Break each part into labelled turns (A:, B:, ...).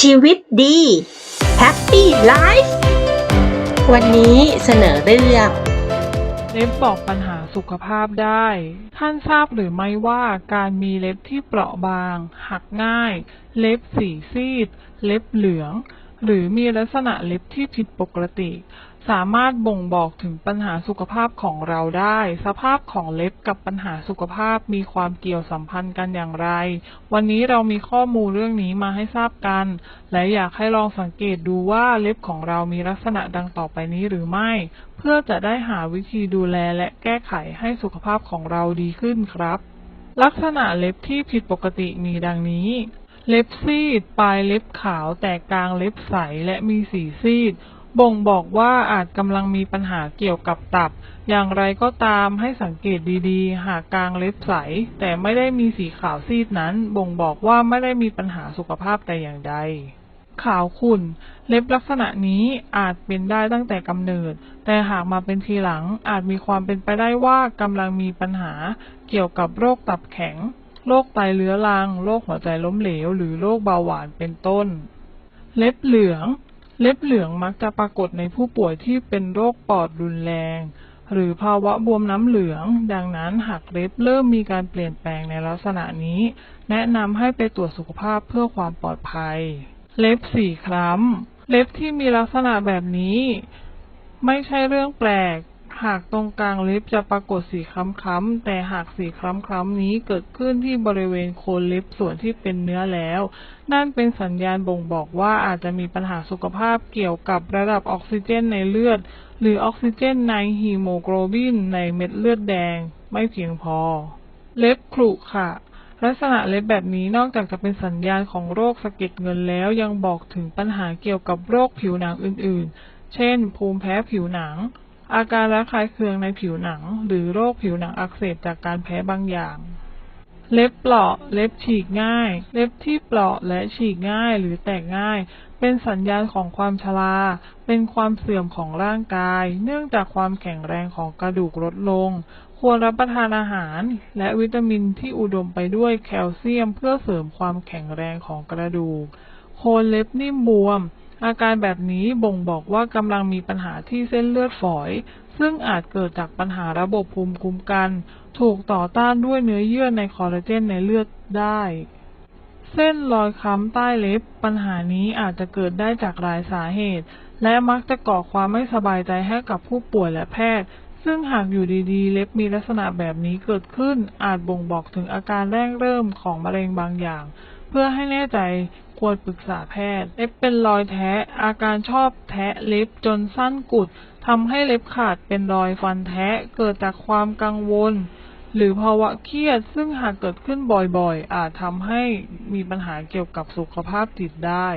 A: ชีวิตดี Happy Life วันนี้เสนอเรื่อง
B: เล็บบอกปัญหาสุขภาพได้ ท่านทราบหรือไม่ว่าการมีเล็บที่เปราะบาง หักง่าย เล็บสีซีด เล็บเหลือง หรือมีลักษณะเล็บที่ผิดปกติ สามารถบ่งบอกถึงปัญหาสุขภาพของเราได้ สภาพของเล็บกับปัญหาสุขภาพมีความเกี่ยวสัมพันธ์กันอย่างไร วันนี้เรามีข้อมูลเรื่องนี้มาให้ทราบกัน และอยากให้ลองสังเกตดูว่าเล็บของเรามีลักษณะดังต่อไปนี้หรือไม่ เพื่อจะได้หาวิธีดูแลและแก้ไขให้สุขภาพของเราดีขึ้นครับ ลักษณะเล็บที่ผิดปกติมีดังนี้ เล็บซีด ปลายเล็บขาวแต่กลางเล็บใสและมีสีซีด บ่งบอกว่าอาจกำลังมีปัญหาเกี่ยวกับตับ อย่างไรก็ตามให้สังเกตดีๆ หากกลางเล็บใส แต่ไม่ได้มีสีขาวซีดนั้น บ่งบอกว่าไม่ได้มีปัญหาสุขภาพแต่อย่างใดขาวขุ่น เล็บลักษณะนี้อาจเป็นได้ตั้งแต่กำเนิด แต่หากมาเป็นทีหลังอาจมีความเป็นไปได้ว่ากำลังมีปัญหาเกี่ยวกับโรคตับแข็ง โรคไตเรื้อรัง โรคหัวใจล้มเหลว หรือโรคเบาหวานเป็นต้น เล็บเหลือง เล็บเหลืองมักจะปรากฏในผู้ป่วยที่เป็นโรคปอดรุนแรง หรือภาวะบวมน้ำเหลือง ดังนั้นหากเล็บเริ่มมีการเปลี่ยนแปลงในลักษณะนี้ แนะนำให้ไปตรวจสุขภาพเพื่อความปลอดภัย เล็บสีคล้ำเล็บที่มีลักษณะแบบนี้ ไม่ใช่เรื่องแปลก หากตรงกลางเล็บจะปรากฏสีคล้ำๆแต่หากสีคล้ำๆนี้เกิดขึ้นที่บริเวณโคนเล็บส่วนที่เป็นเนื้อแล้ว นั่นเป็นสัญญาณบ่งบอกว่าอาจจะมีปัญหาสุขภาพเกี่ยวกับระดับออกซิเจนในเลือด หรือออกซิเจนในฮีโมโกลบินในเม็ดเลือดแดง ไม่เพียงพอ เล็บขรุขระลักษณะเล็บแบบนี้นอกจากจะเป็นสัญญาณของโรคสะเก็ดเงินแล้วยังบอกถึงปัญหาเกี่ยวกับโรคผิวหนังอื่นๆ เช่น ภูมิแพ้ผิวหนัง อาการระคายเคืองในผิวหนัง หรือโรคผิวหนังอักเสบจากการแพ้บางอย่าง เล็บเปราะ เล็บฉีกง่าย เล็บที่เปราะและฉีกง่ายหรือแตกง่าย เป็นสัญญาณของความชรา เป็นความเสื่อมของร่างกาย เนื่องจากความแข็งแรงของกระดูกลดลง ควรรับประทานอาหาร และวิตามินที่อุดมไปด้วยแคลเซียมเพื่อเสริมความแข็งแรงของกระดูก โคนเล็บนิ่มบวม อาการแบบนี้บ่งบอกว่ากำลังมีปัญหาที่เส้นเลือดฝอย ซึ่งอาจเกิดจากปัญหาระบบภูมิคุ้มกัน ถูกต่อต้านด้วยเนื้อเยื่อในคอลลาเจนในเลือดได้ เส้นรอยค้ำใต้เล็บ ปัญหานี้อาจจะเกิดได้จากหลายสาเหตุ และมักจะก่อความไม่สบายใจให้กับผู้ป่วยและแพทย์ ซึ่งหากอยู่ดีๆ เล็บมีลักษณะแบบนี้เกิดขึ้น อาจบ่งบอกถึงอาการแรกเริ่มของมะเร็งบางอย่าง เพื่อให้แน่ใจ ควรปรึกษาแพทย์ เล็บเป็นรอยแทะ อาการชอบแทะเล็บจนสั้นกุดทำให้เล็บขาดเป็นรอยฟันแทะเกิดจากความกังวล หรือภาวะเครียดซึ่งหากเกิดขึ้นบ่อยๆ อาจทำให้มีปัญหาเกี่ยวกับสุขภาพจิตได้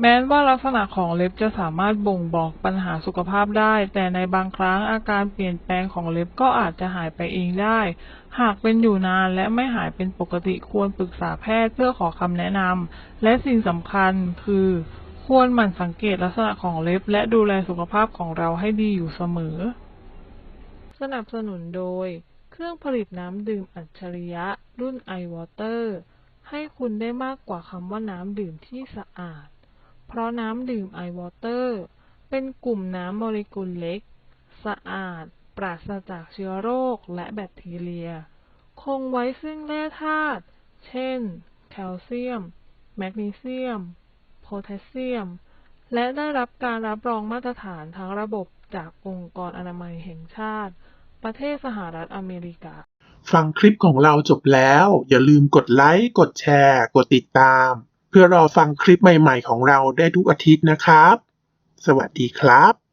B: แม้ว่าลักษณะของเล็บจะสามารถบ่งบอกปัญหาสุขภาพได้ แต่ในบางครั้งอาการเปลี่ยนแปลงของเล็บก็อาจจะหายไปเองได้ หากเป็นอยู่นานและไม่หายเป็นปกติควรปรึกษาแพทย์เพื่อขอคำแนะนำ และสิ่งสำคัญคือ ควรหมั่นสังเกตลักษณะของเล็บ และดูแลสุขภาพของเราให้ดีอยู่เสมอ สนับสนุนโดย เครื่องผลิตน้ำดื่มอัจฉริยะ รุ่น iWater ให้คุณได้มากกว่าคำว่าน้ำดื่มที่สะอาด เพราะน้ำดื่ม iWater เป็นกลุ่มน้ำโมเลกุลเล็ก สะอาด ปราศจากเชื้อโรคและแบคทีเรีย คงไว้ซึ่งแร่ธาตุ เช่น แคลเซียม แมกนีเซียม โพแทสเซียม และได้รับการรับรองมาตรฐานทั้งระบบจากองค์กรอนามัยแห่งชาติ ประเทศสหรัฐอเมริกา
C: ฟังคลิปของเราจบแล้ว อย่าลืมกดไลค์ กดแชร์ กดติดตาม พื่อรอฟังคลิปใหม่ ๆ ของเราได้ทุกอาทิตย์นะครับ สวัสดีครับ